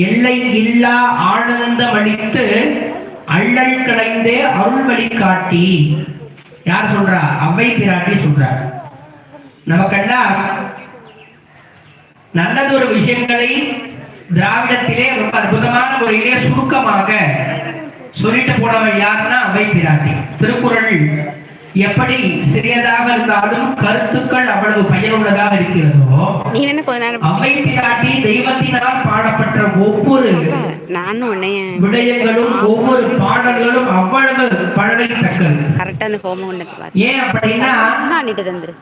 எல்லை இல்லா ஆனந்தம் அளித்து அள்ளல் களைந்தே அருள் வழி காட்டி யார் சொல்றா? அவ்வை பிராட்டி சொல்றார் நமக்கெல்லாம் நல்லதொரு விஷயங்களை திராவிடத்திலே ரொம்ப அற்புதமான முறையிலே சுருக்கமாக சொல்லிட்டு போனவள் யாருன்னா அவை பிராட்டி. திருக்குறள் எப்படி சிறியதாக இருந்தாலும் கருத்துக்கள் அவ்வளவு பயனுள்ளதாக இருக்கிறதோ அவை பிராட்டி தெய்வத்தினால் பாடப்பட்ட ஒவ்வொரு விடயங்களும் ஒவ்வொரு பாடல்களும் அவ்வளவு ஒண்ணத்தை பார்த்து ஏன் அப்படின்னா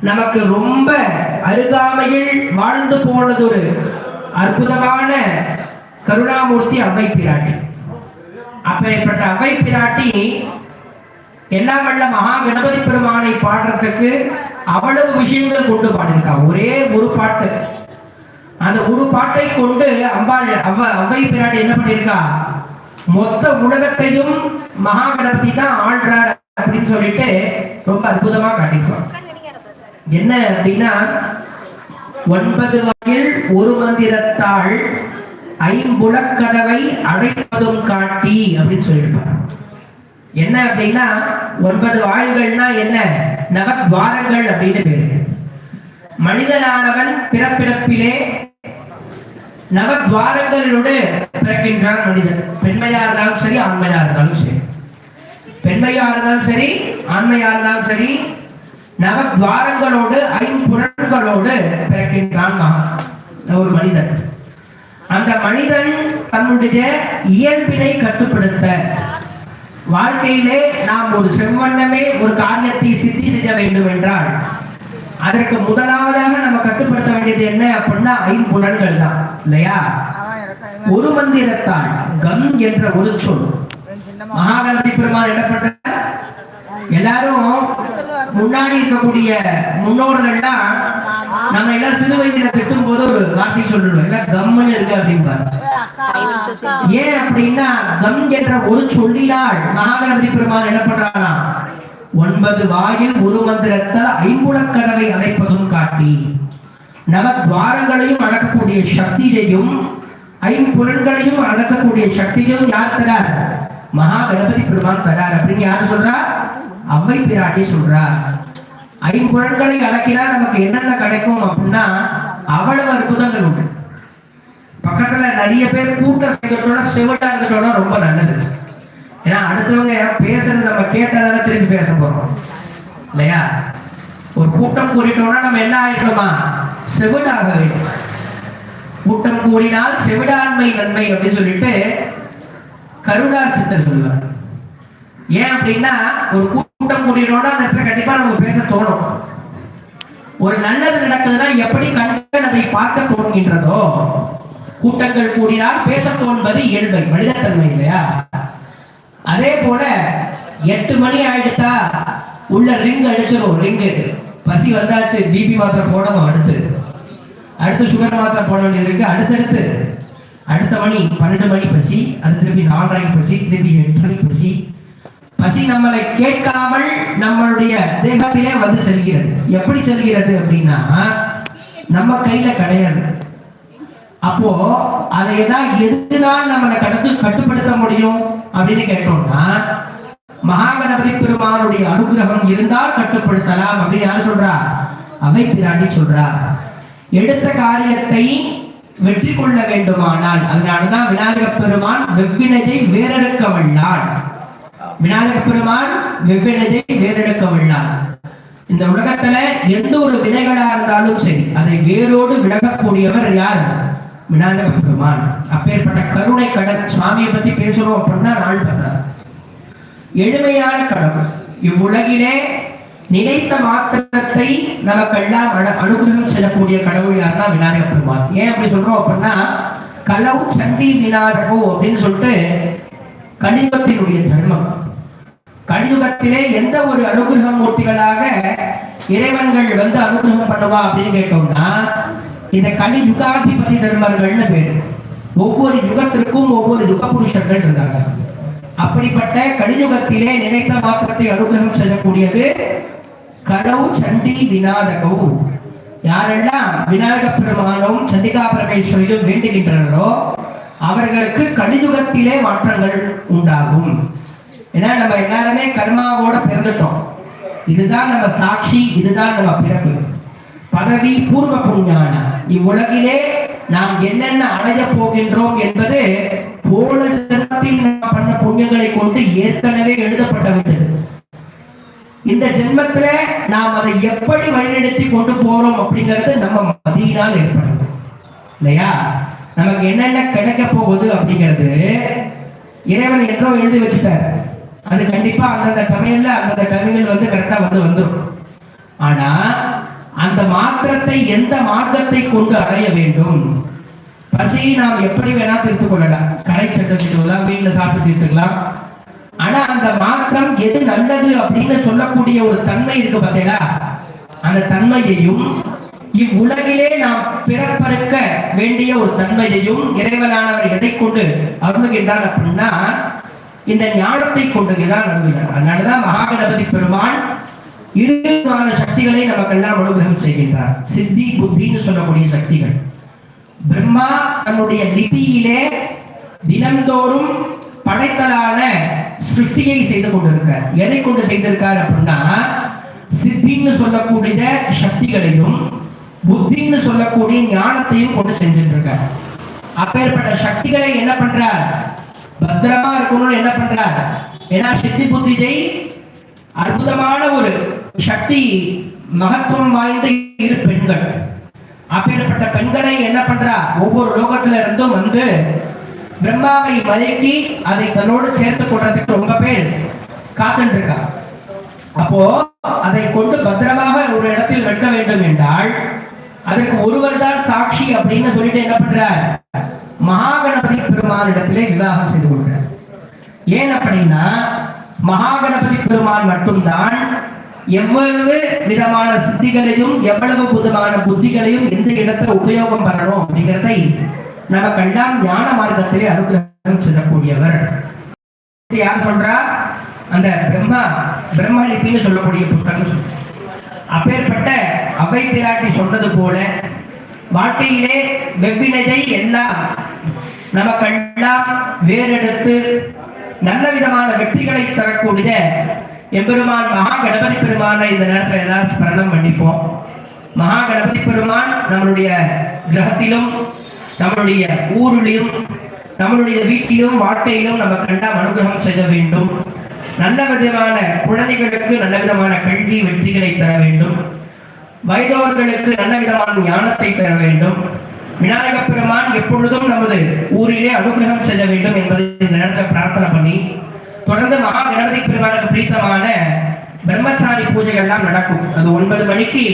நமக்கு ரொம்ப அருகாமையில் வாழ்ந்து போனது ஒரு அற்புதமான கருணாமூர்த்தி அவ்வை பிராட்டி அப்பேற்பட்ட அவ்வை பிராட்டி எல்லாம் வல்ல மகா கணபதி பெருமானை பாடுறதுக்கு அவ்வளவு விஷயங்கள் கொண்டு பாடியிருக்கா. ஒரே ஒரு பாட்டு. அந்த ஒரு பாட்டை கொண்டு அம்பாள் அவ்வ அவ்வை பிராட்டி என்ன பண்ணியிருக்கா? மொத்த உலகத்தையும் மகா கணபதி தான் ஆள்றார் அப்படின்னு சொல்லிட்டு ரொம்ப அற்புதமா காட்டிக்கிறோம் என்ன அப்படின்னா ஒன்பது வகையில் ஒரு மந்திரத்தாள் ஐம்புலக்கதவை அடைப்பதும் காட்டி அப்படின்னு சொல்லியிருப்பார். என்ன அப்படின்னா ஒன்பது வாயில்கள்னா என்ன? நவத்வாரங்கள் அப்படின்னு பேரு. மனிதனானவன் பிறப்பிறப்பிலே நவத்வாரங்களோடு பிறக்கின்றான் மனிதன். பெண்மையா இருந்தாலும் சரி ஆண்மையா இருந்தாலும் சரி. பெண்மையா இருந்தாலும் சரி ஆண்மையா இருந்தாலும் சரி நவத்வாரங்களோடு ஐம்புலன்களோடு பிறக்கின்றான் ஒரு மனிதன். அந்த மனிதன் தன்னுடைய இயல்பினை கட்டுப்படுத்த வாழ்க்கையிலே நாம் ஒரு செவ்வண்ணமே ஒரு காரியத்தை சித்தி செய்ய வேண்டும் என்றால் அதற்கு முதலாவதாக நம்ம கட்டுப்படுத்த வேண்டியது என்ன அப்படின்னா ஐம்புலன்கள் தான் இல்லையா? ஒரு மந்திரத்தால் கம் என்ற ஒரு சொல். மகாகணபதி பெருமான் இடப்பட்ட எல்லாரும் முன்னாடி இருக்கக்கூடிய முன்னோர்கள்லாம் நம்ம எல்லாம் சிறு வயதில திட்டும் போது ஒரு வார்த்தை சொல்லிடுவோம் எல்லாம் கம்மன் இருக்கு அப்படிம்பாரு ஏன் அப்படின்னா கம் என்ற ஒரு சொல்லினால் மகாகணபதி பெருமான் என்ன பண்றானா? ஒன்பது வாயில் ஒரு மந்திரத்தால் ஐம்புலக்கதவை அடைப்பதும் காட்டி நவ துவாரங்களையும் அடக்கக்கூடிய சக்தியையும் ஐம்புலன்களையும் அடக்கக்கூடிய சக்தியையும் யார் தரார்? மகா கணபதி பெருமான் தரார் அப்படின்னு யார் சொல்றா? அவ்வை பிராட்டி சொல்றா. ஐம்புலன்களை அடக்கினா நமக்கு என்னென்ன கிடைக்கும் அப்படின்னா அவ்வளவு அற்புதங்கள் உண்டு. பக்கத்துல நிறைய பேர் கூட்டம் சேர்க்கறதோட செவிட்டா இருந்ததோட ரொம்ப நல்லது. ஏன்னா அடுத்தவங்க பேசுறது நம்ம கேட்டதால திரும்பி பேச போறோம். இல்லையா? ஒரு கூட்டம் கூறிட்டோம்னா நம்ம என்ன ஆயிடணுமா? செவிடாக வேண்டும். கூட்டம் கூடினால் செவிடாண்மை நன்மை அப்படின்னு சொல்லிட்டு கருடா சித்தர் சொல்லுவார். ஏன் அப்படின்னா ஒரு கூட்டம் கூடினோட அந்த இடத்துல கண்டிப்பா நமக்கு பேச தோணும். ஒரு நல்லது நடக்குதுன்னா எப்படி கண்கள் அதை பார்க்க தோன்கின்றதோ கூட்டங்கள் கூடினால் பேச தோன்பது இயல்பை மனிதத்தன்மை இல்லையா? அதே போல எட்டு மணி ஆயிடுத்தா உள்ள ரிங் அடிச்சிடும் ரிங்கு. பசி வந்தாச்சு பிபி மாத்திரை போடணும் அடுத்து. அடுத்து சுகர் மாத்திரை போட வேண்டியது இருக்கு அடுத்தடுத்து. அடுத்த மணி பன்னெண்டு மணி பசி அது திருப்பி நாலரை பசி திருப்பி எட்டு மணி பசி. பசி நம்மளை கேட்காமல் நம்மளுடைய தேகத்திலே வந்து செல்கிறது. எப்படி செல்கிறது அப்படின்னா நம்ம கையில கிடையாது. அப்போ அதை ஏதாவது எதுனால் நம்மளை கடத்து கட்டுப்படுத்த முடியும் அப்படின்னு கேட்டோம்னா மகாகணபதி பெருமானுடைய அனுகிரகம் இருந்தால் கட்டுப்படுத்தலாம் அப்படின்னு யாரு சொல்றா? அவை பிராட்டி சொல்றா. எடுத்த காரியத்தை வெற்றி கொள்ள வேண்டுமானால் அதனாலதான் விநாயகப் பெருமான் வெவ்வினதை வேறெடுக்க வல்லான் விநாயகர் பெருமான் வெவ்வேறதை வேறெடுக்க உள்ளார் இந்த உலகத்துல எந்த ஒரு வினைகளா இருந்தாலும் சரி அதை வேரோடு விலகக்கூடியவர் யார்? விநாயகர் பெருமான் அப்பேற்பட்ட கருணை கடன் சுவாமியை பத்தி பேசுறோம் அப்படின்னா நாள் பண்றார் எளிமையான கடவுள் இவ்வுலகிலே நினைத்த மாத்திரத்தை நமக்கு எல்லாம் அனுகிரகம் செய்யக்கூடிய கடவுள் யாருன்னா விநாயகர் பெருமான் ஏன் அப்படி சொல்றோம் அப்படின்னா கலவு சண்டி விநாயகோ அப்படின்னு சொல்லிட்டு கலியுகத்தினுடைய தர்மம். கலியுகத்திலே எந்த ஒரு அனுகிரக மூர்த்திகளாக இறைவன்கள் வந்து அனுகிரகம் பண்ணுவா அப்படின்னு கேட்டோம்னா இந்த கலி யுகாதிபதி தர்மர்கள்னு பேரு. ஒவ்வொரு யுகத்திற்கும் ஒவ்வொரு யுக புருஷர்கள் இருந்தாங்க. அப்படிப்பட்ட கலியுகத்திலே நினைத்த மாத்திரத்தை அனுகிரகம் செய்யக்கூடியது கடவு சண்டி விநாயகவு யாரெல்லாம் விநாயக பெருமானும் சண்டிகா பரமேஸ்வரியும் வேண்டுகின்றனரோ அவர்களுக்கு கலியுகத்திலே மாற்றங்கள் உண்டாகும். ஏன்னா நம்ம எல்லாருமே கர்மாவோட பிறந்துட்டோம். இதுதான் நம்ம சாட்சி இதுதான் நம்ம பிறப்பு. பதவி பூர்வ புண்ணியான இவ்வுலகிலே நாம் என்னென்ன அடைய போகின்றோம் என்பது போன ஜென்மத்தில் நாம் பண்ண புண்ணியங்களை கொண்டு ஏற்கனவே எழுதப்பட்ட இந்த ஜென்மத்துல நாம் அதை எப்படி வழிநடத்தி கொண்டு போறோம் அப்படிங்கிறது நம்ம மதியினால் ஏற்படும் இல்லையா? நமக்கு என்னென்ன கிடைக்க போகுது அப்படிங்கிறது இறைவன் என்றோ எழுதி வச்சுட்டார். அது கண்டிப்பா அந்தந்த சமையல்ல அந்தந்த கவிகள் வந்து கரெக்டா வந்து வந்துடும் ஆனா அந்த மாத்திரத்தை எந்த மார்க்கத்தை கொண்டு அடைய வேண்டும்? பசியை நாம் எப்படி வேணா தீர்த்து கொள்ளலாம். கடை சட்டை தீர்த்துக்கலாம் வீட்டுல சாப்பிட்டு தீர்த்துக்கலாம். ஆனா அந்த மாத்திரம் எது நல்லது அப்படின்னு சொல்லக்கூடிய ஒரு தன்மை இருக்கு பார்த்தீங்களா? அந்த தன்மையையும் இவ்வுலகிலே நாம் பிறப்பறுக்க வேண்டிய ஒரு தன்மையையும் இறைவனானவர் எதை கொண்டு அருளுகின்றார் அப்படின்னா இந்த ஞானத்தை கொண்டுதான் அருளுகிறார் அதனாலதான் மகாகணபதி பெருமான் இருமான சக்திகளை சக்திகளை நமக்கெல்லாம் அனுகிரகம் செய்கின்றார். சித்தி புத்தின்னு சொல்லக்கூடிய சக்திகள். பிரம்மா தன்னுடைய லிபியிலே தினந்தோறும் படைத்தலான சிருஷ்டியை செய்து கொண்டிருக்கார். எதை கொண்டு செய்திருக்கார் அப்படின்னா சித்தின்னு சொல்லக்கூடிய சக்திகளையும் புத்தின்னு சொல்லக்கூடிய ஞானத்தையும் கொண்டு செஞ்சுட்டு இருக்கார் அப்பேற்பட்ட சக்திகளை என்ன பண்றார்? பத்திரமா இருக்கணும்னு என்ன பண்றார் ஏன்னா சித்தி புத்திஜை அற்புதமான ஒரு சக்தி மகத்துவம் வாய்ந்த இரு பெண்கள். அப்பேற்பட்ட பெண்களை என்ன பண்றா? ஒவ்வொரு லோகத்துல இருந்தும் வந்து பிரம்மாவை மயக்கி அதை தன்னோடு சேர்த்து கொள்றதுக்கு ரொம்ப பேர் காத்துட்டு இருக்கா அப்போ அதை கொண்டு பத்திரமாக ஒரு இடத்தில் வெட்ட வேண்டும் என்றால் அதற்கு ஒருவர் தான் சாட்சி அப்படின்னு சொல்லிட்டு என்ன பண்றார்? மகாகணபதி பெருமானிடத்திலே விவாகம் செய்து கொள்கிறார். ஏன் அப்படின்னா மகாகணபதி பெருமான் மட்டும்தான் எவ்வளவு விதமான சித்திகளையும் எவ்வளவு புதுமான புத்திகளையும் எந்த இடத்துல உபயோகம் பண்ணணும் அப்படிங்கிறதை நமக்கெல்லாம் ஞான மார்க்கத்திலே அனுகிரகம் செல்லக்கூடியவர். யார் சொல்றா? அந்த பிரம்மா பிரம்மலிப்பின்னு சொல்லக்கூடிய புஸ்தகம் சொல்ற. அப்பேற்பட்ட அவை பிராட்டி சொன்னது போல வாழ்க்கையிலே வெவ்வினையை எல்லாம் நமக்கெல்லாம் வேறெடுத்து நல்ல விதமான வெற்றிகளை தரக்கூடிய எம்பெருமான் மகா கணபதி பெருமானை இந்த நேரத்தில் எல்லாரும் ஸ்மரணம் பண்ணிப்போம். மகா கணபதி பெருமான் நம்மளுடைய கிரகத்திலும் நம்மளுடைய ஊரிலும் நம்மளுடைய வீட்டிலும் வாழ்க்கையிலும் நம்ம கண்டா அனுகிரகம் செய்ய வேண்டும். நல்ல விதமான குழந்தைகளுக்கு நல்ல விதமான கல்வி வெற்றிகளை தர வேண்டும். வயதோர்களுக்கு நல்ல விதமான ஞானத்தை பெற வேண்டும். விநாயக பெருமான் எப்பொழுதும் நமது ஊரிலே அனுகிரகம் செல்ல வேண்டும் என்பதை இந்த நேரத்தில் பிரார்த்தனை பண்ணி தொடர்ந்து மகா கணபதி பெருமானுக்கு பிடித்தமான பிரம்மச்சாரி பூஜைகள் எல்லாம் நடக்கும். அது ஒன்பது மணிக்கு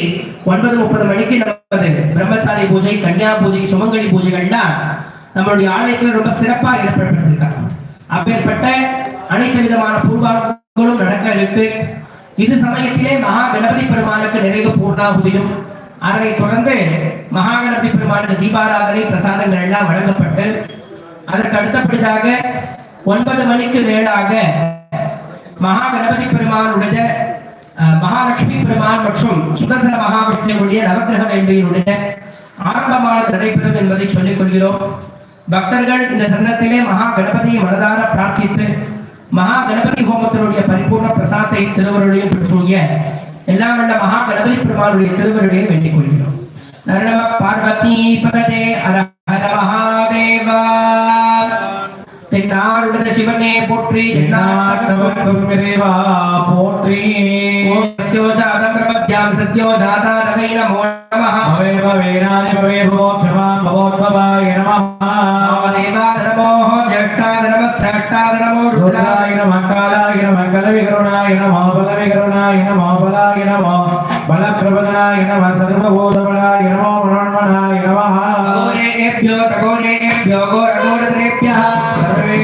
ஒன்பது முப்பது மணிக்கு நமது பிரம்மச்சாரி பூஜை கன்னியா பூஜை சுமங்கலி பூஜைகள்லாம் நம்மளுடைய ஆலயத்தில் ரொம்ப சிறப்பாக ஏற்படுத்தியிருக்காங்க அப்பேற்பட்ட அனைத்து விதமான பூர்வாங்களும் நடக்க இருக்கு. இது சமயத்திலே மகா கணபதி பெருமானுக்கு நிறைவு பூர்ணாகுதியும் அதனை தொடர்ந்து மகா கணபதி பெருமானுக்கு தீபாராதனை பிரசாதங்கள் எல்லாம் வழங்கப்பட்டு அதற்கு அடுத்தபடியாக ஒன்பது மணிக்கு மேலாக மகா கணபதி பெருமானுடைய அஹ், மகாலட்சுமி பெருமான் மற்றும் சுதர்சன மகாவிஷ்ணுவுடைய நவகிரக வேள்வியினுடைய ஆரம்பமானது நடைபெறும் என்பதை சொல்லிக் கொள்கிறோம். பக்தர்கள் இந்த சன்னத்திலே மகா கணபதியை மனதார பிரார்த்தித்து மகா கணபதி ஹோமத்தினுடைய பரிபூர்ண பிரசாத்தை திருவருளையும் பெற்றுள்ள எல்லாம் வல்ல மகா கணபதி பெருமானுடைய திருவருளையும் வேண்டிக் கொள்கிறோம். நரணம பார்வதி பததே அர ஹர மகாதேவா. தென்னாருடைய சிவனே போற்றி सत्यं सत्यो जाता तवै नमो नमः। भवे भवेनाय भवे भो क्षमा भवोद्भवाय नमः। देवा धर्मोः ज्येष्ठा धर्मः श्रेष्ठा धर्मो रुद्राय नमः। कालाय नमः कलविकरुणाय नमः बलविकरुणाय नमः बलाय नमः बलप्रवचनाय नमः सर्वबोधबलाय नमः ब्रह्मणाय नमः। गोरेभ्यो खगोरेभ्यो गोरगोरत्रेभ्यः सर्वे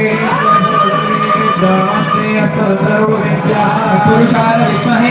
पुरुषाय विद्महे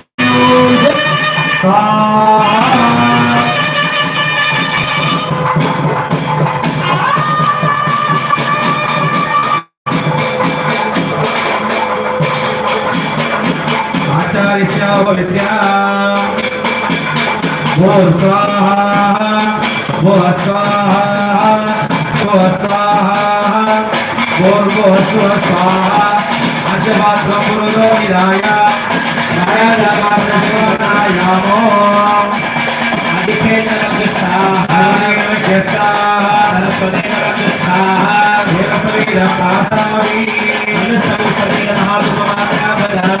श्याम वो स्वाहा वो स्वाहा वो स्वाहा गोर गो स्वाहा अजबा प्रपुरो निराया नाया जबा प्रपुरो अधिकेतन स्वाहा जता सरस्वती स्वाहा भूरपरी रपातावी अनुसंपति नमः तुम्हारा बला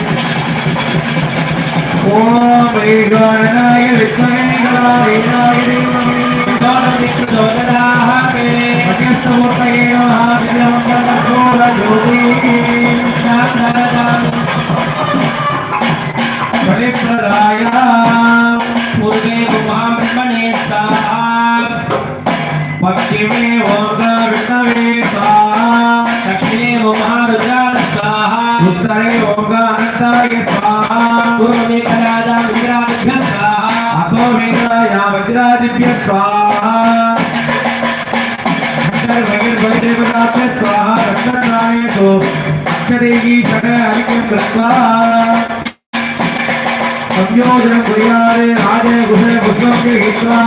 ஓம் விகணாய விக்னேகா விநாயகே சாரதிக்கு தோதராஹே மகேஸ்வரே நமஹ விஜயமங்கல கோர ஜோதி சாரதாம் संयोजनं कुर्यारे राजे गुहे पुष्पं गृहीत्वा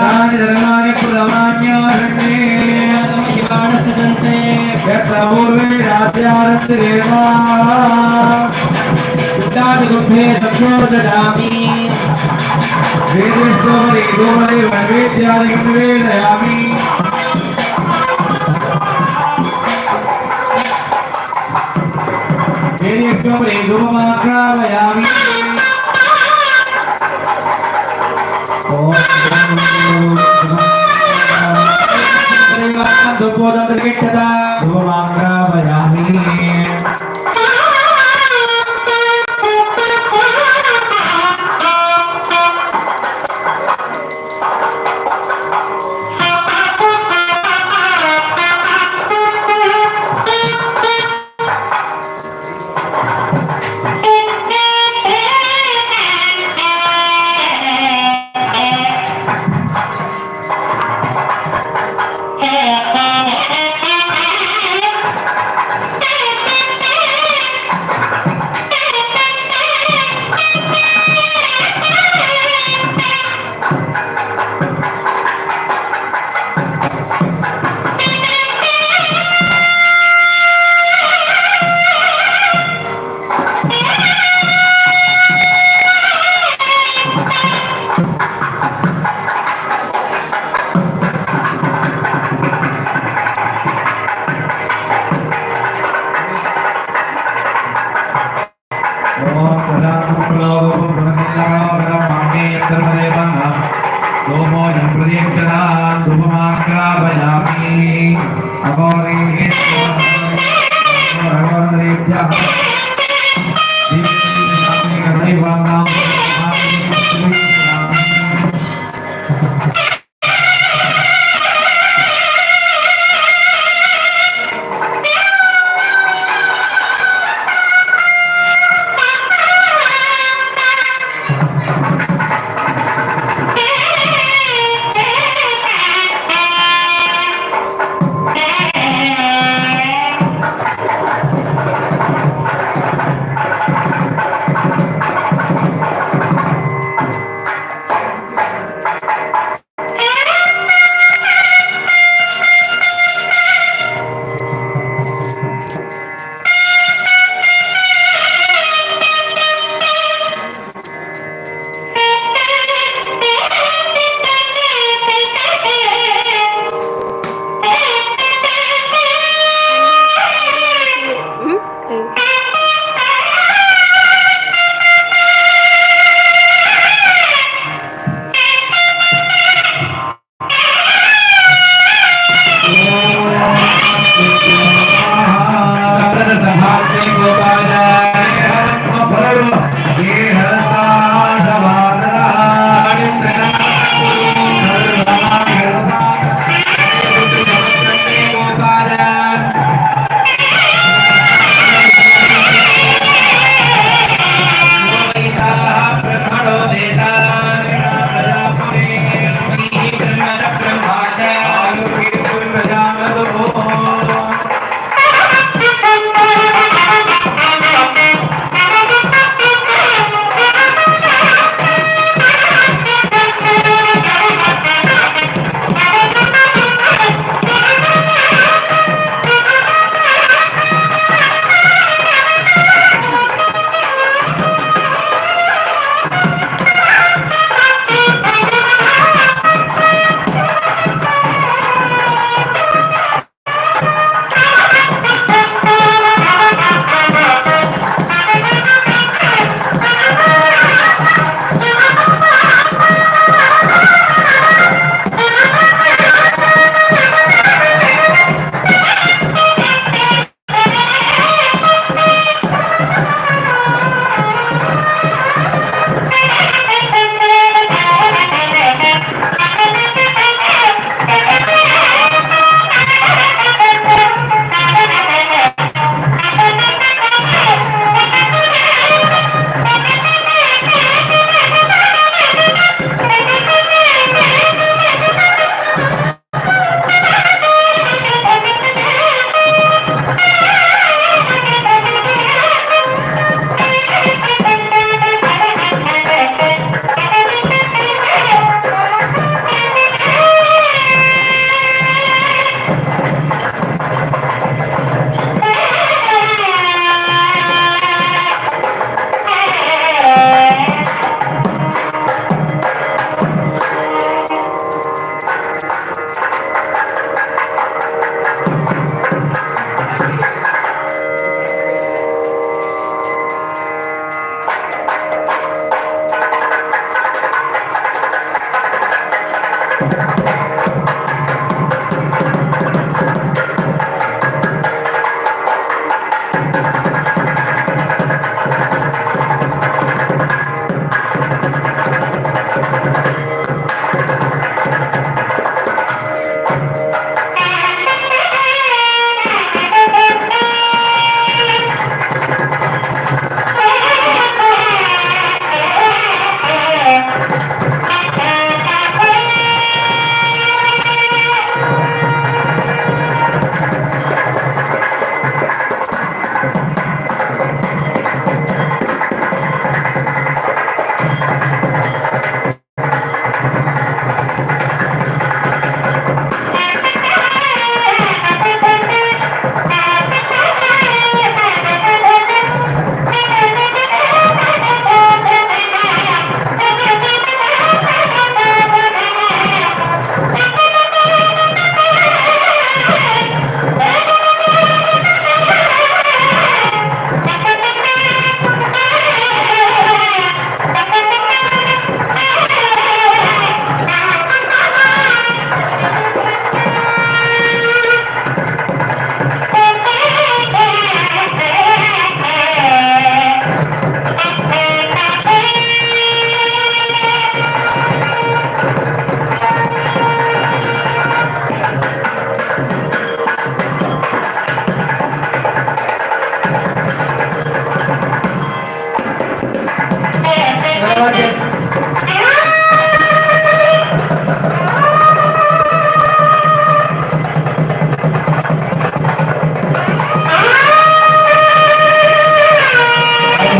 तानि धर्माणि प्रदमान्यारण्ये यत्र पूर्वे राज्यारन्ति देवा गुप्ते संयोजयामि वेदेश्वरी गोमले वैवेद्यादिकं निवेदयामि वेदेश्वरी धूपमाग्रामयामि ధూపమాక్రామయామి ధూపమాక్రామయామి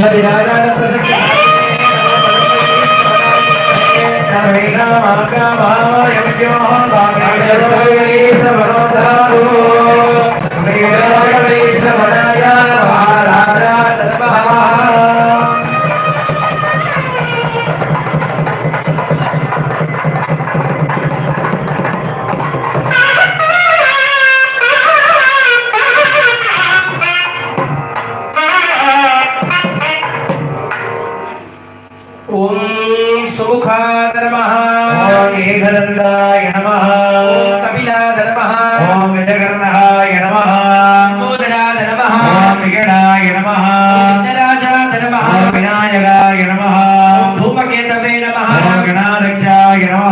మరి రాజాల ప్రసక్తి భావ ఓం గజకర్ణాయ నమ గోధరాయ నమ ఓం విగణాయ నమ రాజాయ నమ వినాయకాయ నమ భూమకేతవే నమ ఓం గణాధ్యక్షాయ నమ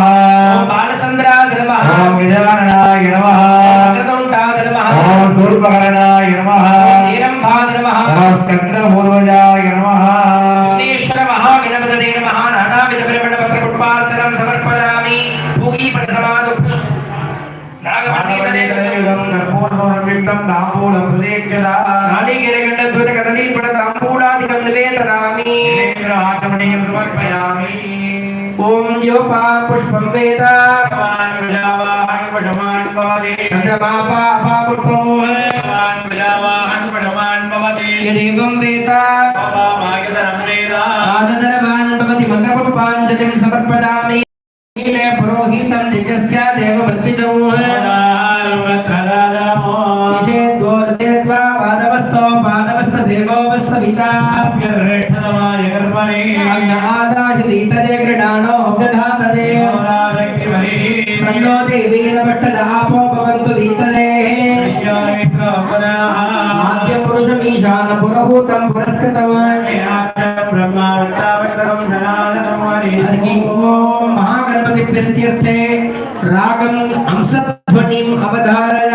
ఓం బాలచంద్రాయ నమ ఓం గజాననాయ నమ కృతంటాయ నమ సూర్పకరణాయ నమ నీరంభాయ నమ ఓం స్కందపూర్వజ கர்ப்பூரமித்தம் தாம்பூலம் பிரதீட்சதா நாளிகேரகண்டத்வத கதலீபட தாம்பூலாதிகம் நிவேதனாமி ஆச்சமணியம் சமர்ப்பயாமி ஓம் யோபா புஷ்பம் வேத பகவான் விஜாவான் படமான் பவதே சந்திரமா பாபா புஷ்பம் பகவான் விஜாவான் படமான் பவதே यदेवं वेद பாபாமாயுதரம் வேதா आदरवान् भवति मन्त्रपुष्पाञ्जलिं समर्पयामि मे पुरोहितं दिव्यस्य देववृत्विजौ అన్యో దేవీన పెట్ట ఆపోపవంతు దీతనే మహాగణపతి ప్రత్యర్థే రాగం అంశధ్వనిం అవధారయ